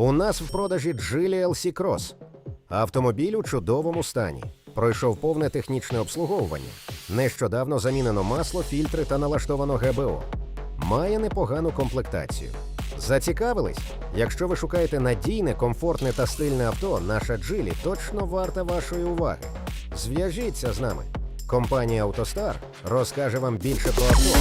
У нас в продажі Джилі LC Cross. Автомобіль у чудовому стані. Пройшов повне технічне обслуговування. Нещодавно замінено масло, фільтри та налаштовано ГБО. Має непогану комплектацію. Зацікавились? Якщо ви шукаєте надійне, комфортне та стильне авто, наша джилі точно варта вашої уваги. Зв'яжіться з нами. Компанія «АвтоСтар» розкаже вам більше про авто.